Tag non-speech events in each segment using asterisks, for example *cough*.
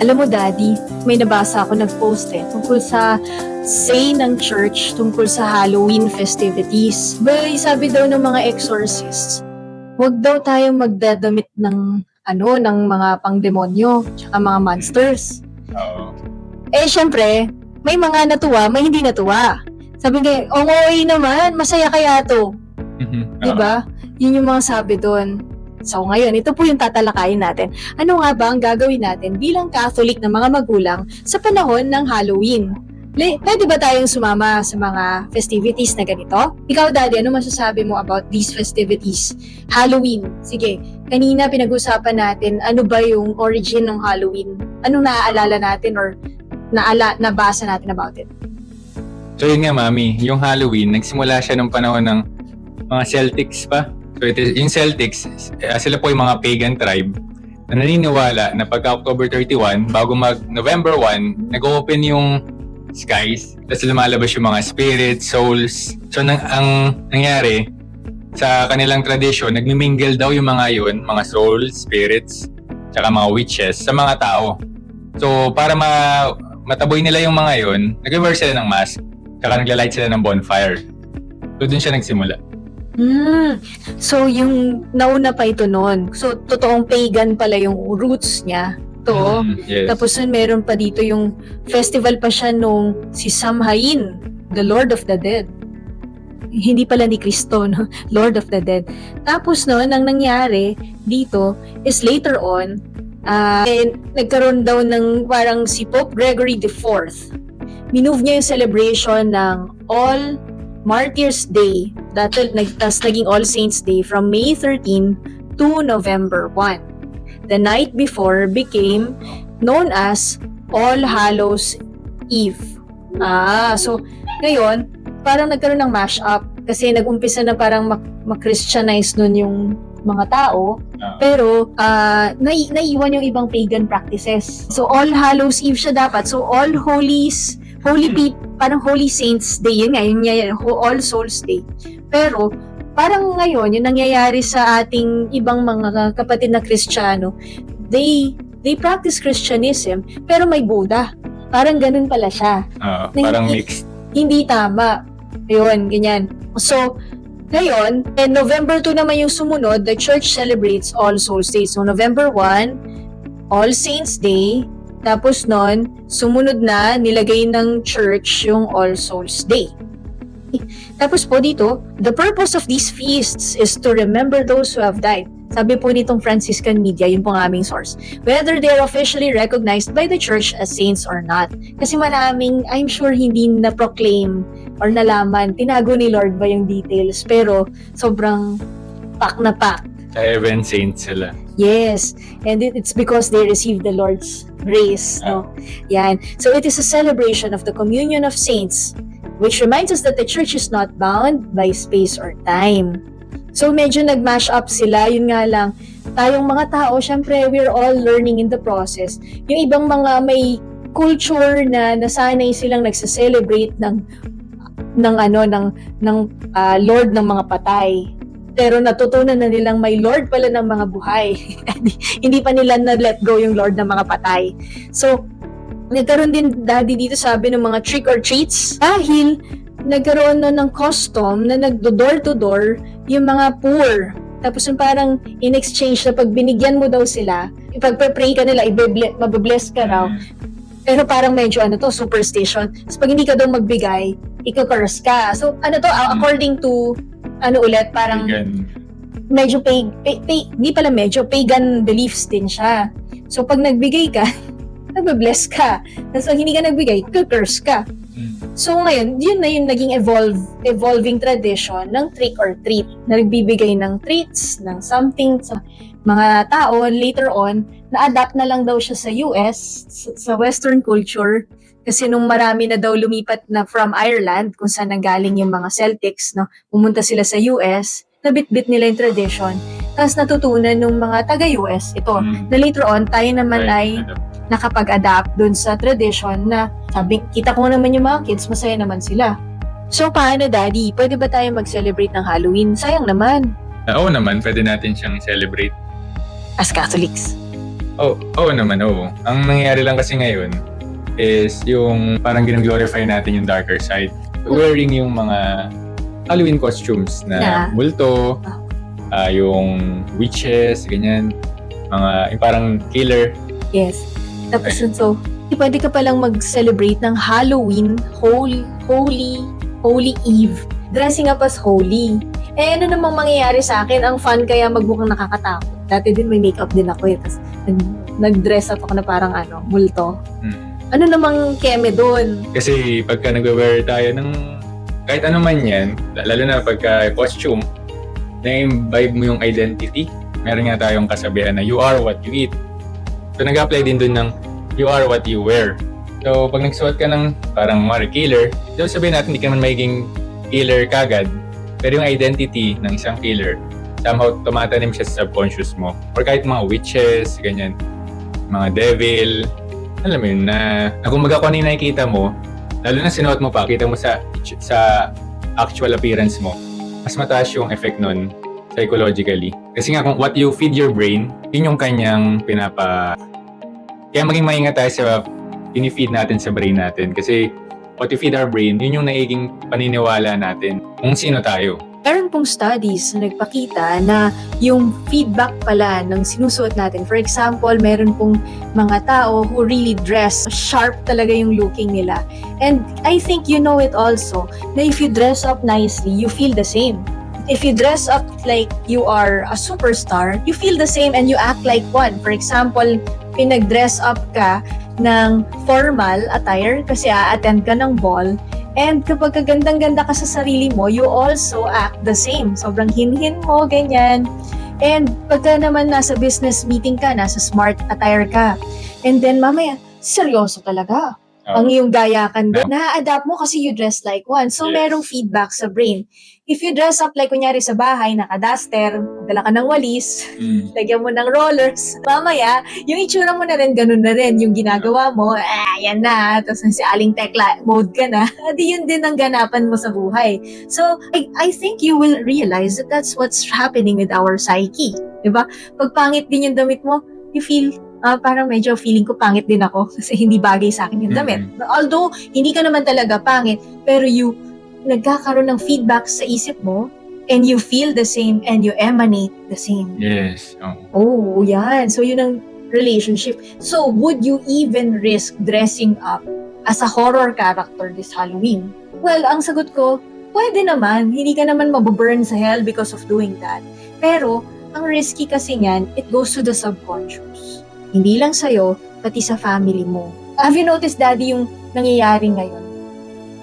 Alam mo, Daddy, may nabasa ako nag-post eh, tungkol sa say ng church tungkol sa Halloween festivities. Bay, sabi daw ng mga exorcists, huwag daw tayong magdadamit ng ano, ng mga pangdemonyo, tsaka mga monsters. Oo. Eh, syempre, may mga natuwa, may hindi natuwa. Sabi nga, oh, okay naman, masaya kaya to. Mhm. Di ba? Yun yung mga sabi doon. So ngayon, ito po yung tatalakayin natin. Ano nga ba ang gagawin natin bilang Catholic na mga magulang sa panahon ng Halloween? Pwede ba tayong sumama sa mga festivities na ganito? Ikaw, Daddy, ano masasabi mo about these festivities? Halloween. Sige, kanina pinag-usapan natin ano ba yung origin ng Halloween? Anong naaalala natin or naala, nabasa natin about it? So yun nga, Mami, yung Halloween, nagsimula siya nung panahon ng mga Celtics pa. So it is, yung Celtics, eh, sila po yung mga pagan tribe na naniniwala na pagka October 31, bago mag November 1, nag-open yung skies, tapos lumalabas yung mga spirits, souls. So nang, ang nangyari, sa kanilang tradisyon, nagmimingle daw yung mga yun, mga souls, spirits, tsaka mga witches sa mga tao. So para ma mataboy nila yung mga yun, nag-wear sila ng mask, tsaka nagla-light sila ng bonfire. So dun siya nagsimula. Hmm. So, yung nauna pa ito noon. So, totoong pagan pala yung roots niya. To. Mm, yes. Tapos nun, meron pa dito yung festival pa siya nung si Samhain, the Lord of the Dead. Hindi pala ni Kristo, no? *laughs* Lord of the Dead. Tapos noon, ang nangyari dito is later on, eh, nagkaroon daw ng parang si Pope Gregory IV. Minove niya yung celebration ng All Martyrs Day, dahil nag, tas naging All Saints Day from May 13 to November 1. The night before became known as All Hallows Eve. Ah, so ngayon, parang nagkaroon ng mash-up kasi nag-umpisa na parang mak-Christianize nun yung mga tao, Ah. pero ah, nai- naiwan yung ibang pagan practices. So All Hallows Eve siya dapat. So All Holies, Holy Pe- parang Holy Saints Day, yun nga, yun nga yun, Ho- All Souls Day. Pero parang ngayon, yung nangyayari sa ating ibang mga kapatid na Kristiyano, they they practice Christianism pero may Buddha. Parang ganun pala siya. Ah, Na parang hindi- mixed. Hindi tama. Ayun, ganyan. So, ngayon, and November 2 naman yung sumunod, the church celebrates All Souls Day. So, November 1, All Saints Day. Tapos nun, sumunod na, nilagay ng church yung All Souls Day. Tapos po dito, the purpose of these feasts is to remember those who have died. Sabi po nitong Franciscan media, yun po ang aming source. Whether they are officially recognized by the church as saints or not. Kasi maraming, I'm sure hindi na-proclaim or nalaman, tinago ni Lord ba yung details. Pero sobrang pak na pak. Sa heaven saints sila. Yes, and it, it's because they received the Lord's grace, no? Yan. So it is a celebration of the communion of saints, which reminds us that the church is not bound by space or time. So medyo nag-mash up sila, yun nga lang, tayong mga tao, syempre, we're all learning in the process. Yung ibang mga may culture na nasanay silang nagsa-celebrate ng ng ano ng ng ah, Lord ng mga patay pero natutunan na nilang may Lord pala ng mga buhay. *laughs* Hindi pa nila na-let go yung Lord ng mga patay. So, nagkaroon din daddy dito sabi ng mga trick or treats dahil nagkaroon na ng custom na nagdo-door to door yung mga poor. Tapos yung parang in exchange na pag binigyan mo daw sila, ipagpe-pray ka nila, mabibless ka raw. Pero parang medyo ano to, superstition. Tapos pag hindi ka daw magbigay, ika-curse ka. So ano to, ah, according to ano ulit, parang Vegan. medyo pag, pay, pay, hindi pala medyo, pagan beliefs din siya. So pag nagbigay ka, *laughs* nagbe-bless ka. Tapos pag hindi ka nagbigay, curse ka. Mm. So ngayon, yun na yung naging evolve, evolving tradition ng trick or treat. Na nagbibigay ng treats, ng something sa mga tao. Later on, na-adapt na lang daw siya sa US, sa, sa Western culture. Kasi nung marami na daw lumipat na from Ireland, kung saan nanggaling yung mga Celtics, no, pumunta sila sa US, nabitbit nila yung tradition. Tapos natutunan ng mga taga-US ito. Mm. Na later on, tayo naman ay Right. nakapag-adapt dun sa tradition na sabi, kita ko naman yung mga kids, masaya naman sila. So, paano, Daddy? Pwede ba tayo mag-celebrate ng Halloween? Sayang naman. Ah, Oo naman, pwede natin siyang celebrate. As Catholics. Oh, oo naman, oo. Ang nangyayari lang kasi ngayon is yung parang ginaglorify natin yung darker side. Wearing yung mga Halloween costumes na Yeah. multo, ah, yung witches, ganyan. Mga, yung parang killer. Yes. Tapos yun, so, pwede ka palang mag-celebrate ng Halloween, Holy, Holy, Holy Eve. Dressing up as holy. Eh, ano namang mangyayari sa akin? Ang fun kaya magmukhang nakakatakot. Dati din may makeup din ako eh. Tapos nag- nag-dress up ako na parang ano, multo. Hmm. Ano namang keme doon? Kasi pagka nag-wear tayo ng kahit ano man yan, lalo na pagka costume, na-imbibe mo yung identity. Meron nga tayong kasabihan na you are what you eat. So nag-apply din dun ng you are what you wear. So pag nagsuot ka ng parang mari killer, daw sabihin natin hindi ka naman magiging killer kagad. Pero yung identity ng isang killer, somehow tumatanim siya sa subconscious mo. Or kahit mga witches, ganyan, mga devil, alam mo yun, na, na kumbaga kung ano yung nakikita mo, lalo na sinuot mo pa, kita mo sa sa actual appearance mo, mas mataas yung effect nun psychologically. Kasi nga kung what you feed your brain, yun yung kanyang pinapa... Kaya maging maingat tayo sa pinifeed natin sa brain natin. Kasi what you feed our brain, yun yung nagiging paniniwala natin kung sino tayo. Meron pong studies na nagpakita na yung feedback pala ng sinusuot natin. For example, meron pong mga tao who really dress sharp talaga yung looking nila. And I think you know it also, na if you dress up nicely, you feel the same. If you dress up like you are a superstar, you feel the same and you act like one. For example, pinag-dress up ka ng formal attire kasi a-attend ka ng ball, And kapag kagandang-ganda ka sa sarili mo, you also act the same. Sobrang hinhin mo, ganyan. And pagka naman nasa business meeting ka, nasa smart attire ka. And then mamaya, seryoso talaga. Oh. Ang iyong gayakan doon. Na-adapt mo kasi you dress like one. So Yes. merong feedback sa brain. If you dress up like kunyari sa bahay, naka-duster, dala ka ng walis, Mm. *laughs* lagyan mo ng rollers. Mamaya, yung itsura mo na rin, ganun na rin. Yung ginagawa mo, ah, yan na. Tapos si Aling Tekla, mode ka na. *laughs* Di yun din ang ganapan mo sa buhay. So, I, I think you will realize that that's what's happening with our psyche. Diba? Pag pangit din yung damit mo, you feel, ah, parang medyo feeling ko pangit din ako *laughs* kasi hindi bagay sa akin yung damit. Although, hindi ka naman talaga pangit, pero you nagkakaroon ng feedback sa isip mo and you feel the same and you emanate the same. Yes. Oh. Oh, yan. So, yun ang relationship. So, would you even risk dressing up as a horror character this Halloween? Well, ang sagot ko, pwede naman. Hindi ka naman mababurn sa hell because of doing that. Pero, ang risky kasi niyan, it goes to the subconscious. Hindi lang sa'yo, pati sa family mo. Have you noticed, Daddy, yung nangyayari ngayon?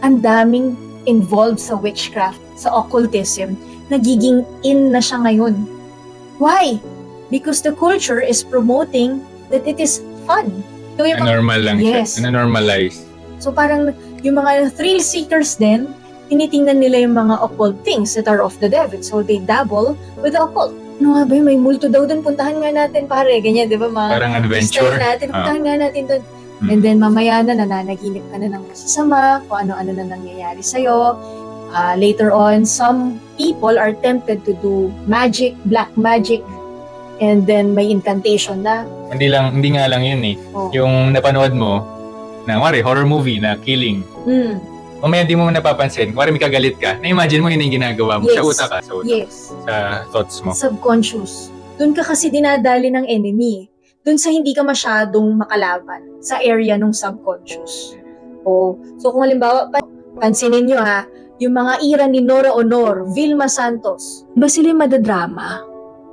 Ang daming involved sa witchcraft, sa occultism, nagiging in na siya ngayon. Why? Because the culture is promoting that it is fun. So, yung normal lang Yes. siya. Na-normalize. so parang yung mga thrill seekers din, tinitingnan nila yung mga occult things that are of the devil. So they dabble with the occult. Ano nga ba yun? May multo daw dun. Puntahan nga natin pare. Ganyan, di ba? Mga Parang adventure. natin. Ah. Puntahan nga natin dun. Hmm. And then mamaya na nananaginip ka na ng masasama, kung ano-ano na nangyayari sa'yo. Ah, later on, some people are tempted to do magic, black magic, and then may incantation na. Hindi lang, hindi nga lang yun eh. Oh. Yung napanood mo, na mari, horror movie na killing. Hmm. Mamaya hindi mo napapansin, mari may kagalit ka, na-imagine mo yun yung ginagawa mo sa Yes. utak ka, sa, utak, Yes. sa thoughts mo. Subconscious. Doon ka kasi dinadali ng enemy. Doon sa hindi ka masyadong makalaban. Sa area ng subconscious. Oh. So kung halimbawa, pa- pansinin nyo ha, yung mga ira ni Nora Honor, Vilma Santos, ba sila yung madadrama?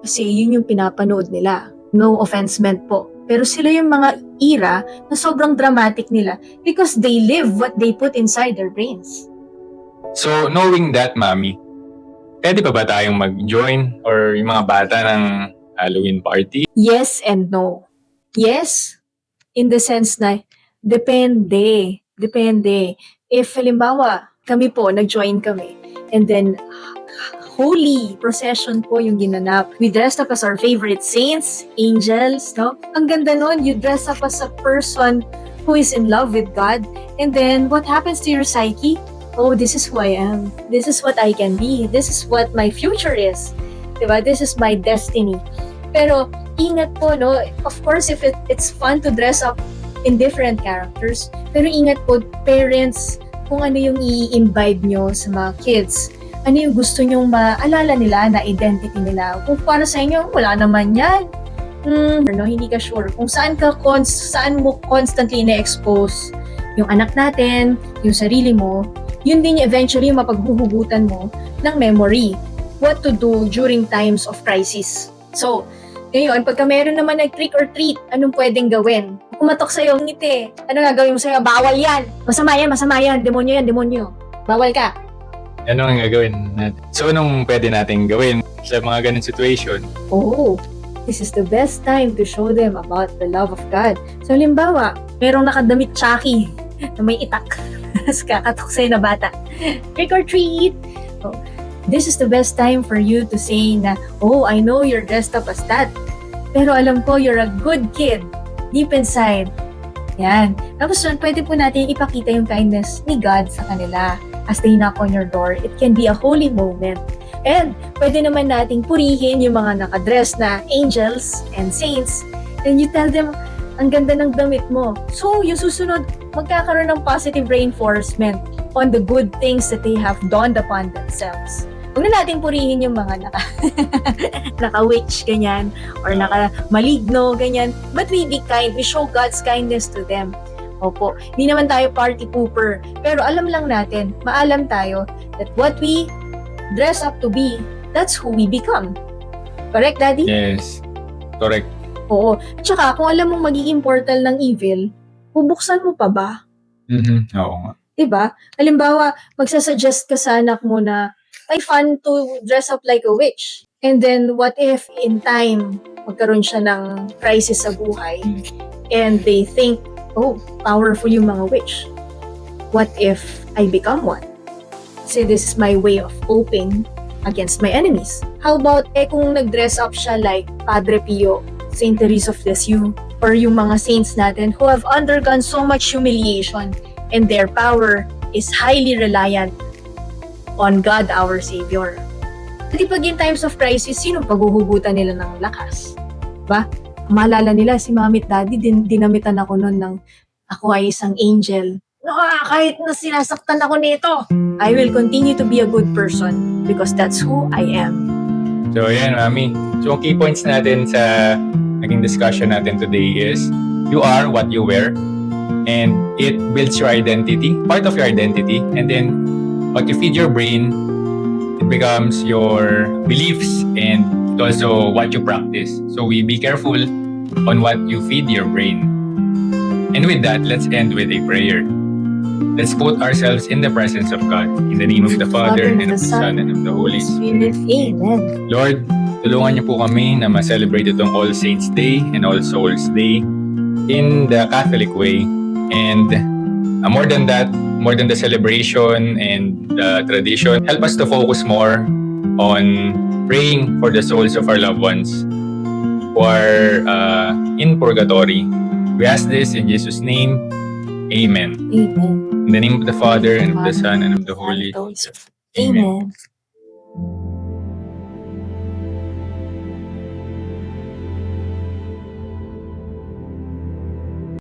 Kasi yun yung pinapanood nila. No offense meant po. Pero sila yung mga ira na sobrang dramatic nila because they live what they put inside their brains. So, knowing that, mami, pwede pa ba tayong mag-join or yung mga bata ng Halloween party? Yes and no. Yes, in the sense na depende. Depende. If halimbawa, kami po, nag-join kami, and then holy procession po yung ginanap. We dressed up as our favorite saints, angels, no? Ang ganda nun, you dress up as a person who is in love with God. And then, what happens to your psyche? Oh, this is who I am. This is what I can be. This is what my future is. Diba? This is my destiny. Pero, ingat po, no? Of course, if it, it's fun to dress up in different characters, pero ingat po, parents, kung ano yung i-imbibe nyo sa mga kids. Ano yung gusto nyong maalala nila na identity nila. Kung para sa inyo, wala naman yan. Hmm, no, hindi ka sure. Kung saan ka, cons- saan mo constantly na-expose yung anak natin, yung sarili mo, yun din eventually yung mapaghuhugutan mo ng memory. What to do during times of crisis. So, ngayon, pagka meron naman nag trick or treat, anong pwedeng gawin? Kumatok sa'yo, ngiti. Ano nga gawin mo sa'yo? Bawal yan! Masama yan, masama yan. Demonyo yan, demonyo. Bawal ka. Ano ang gagawin natin? So, anong pwede natin gawin sa mga ganun situation? Oo. This is the best time to show them about the love of God. So, limbawa, merong nakadamit Chucky na may itak. *laughs* Tapos kakatok sa'yo na bata. Trick or treat! Oh, this is the best time for you to say na, Oh, I know you're dressed up as that. Pero alam ko, you're a good kid. Deep inside. Yan. Tapos yun, pwede po natin ipakita yung kindness ni God sa kanila as they knock on your door. It can be a holy moment. And pwede naman nating purihin yung mga nakadress na angels and saints. And you tell them, ang ganda ng damit mo. So, yung susunod, magkakaroon ng positive reinforcement on the good things that they have dawned upon themselves. Huwag na natin purihin yung mga naka, *laughs* naka-witch, ganyan, or naka-maligno, ganyan. But we be kind. We show God's kindness to them. Opo. Hindi naman tayo party pooper. Pero alam lang natin, maalam tayo that what we dress up to be, that's who we become. Correct, Daddy? Yes. Correct. Oo. Tsaka, kung alam mong magiging portal ng evil, bubuksan mo pa ba? Mhm. Oo nga. 'Di ba? Halimbawa, magsasuggest ka sa anak mo na, ay fun to dress up like a witch. And then, what if in time, magkaroon siya ng crisis sa buhay, and they think, oh, powerful yung mga witch. What if I become one? Kasi this is my way of coping against my enemies. How about, eh kung nag-dress up siya like Padre Pio, Saint Teresa of Lisieux, or yung mga saints natin who have undergone so much humiliation and their power is highly reliant on God our Savior. Kasi pag in times of crisis, sino paghuhugutan nila ng lakas? Ba? Maalala nila si Mami at Daddy, din, dinamitan ako noon ng ako ay isang angel. Ah, kahit na sinasaktan ako nito, I will continue to be a good person because that's who I am. So, ayan, Mami. So, ang key points natin sa naging discussion natin today is you are what you wear and it builds your identity, part of your identity. And then, what you feed your brain, becomes your beliefs and also what you practice. So, we be careful on what you feed your brain. And with that, let's end with a prayer. Let's put ourselves in the presence of God. In the name of the Father, and of the Son, and of the Holy Spirit. Amen. Lord, tulungan niyo po kami na ma-celebrate itong All Saints Day and All Souls Day in the Catholic way. And uh, more than that, more than the celebration and the tradition, help us to focus more on praying for the souls of our loved ones who are uh, in purgatory. We ask this in Jesus' name. Amen. Amen. In the name of the Father, and of the Son, and of the Holy Spirit. Amen. Amen.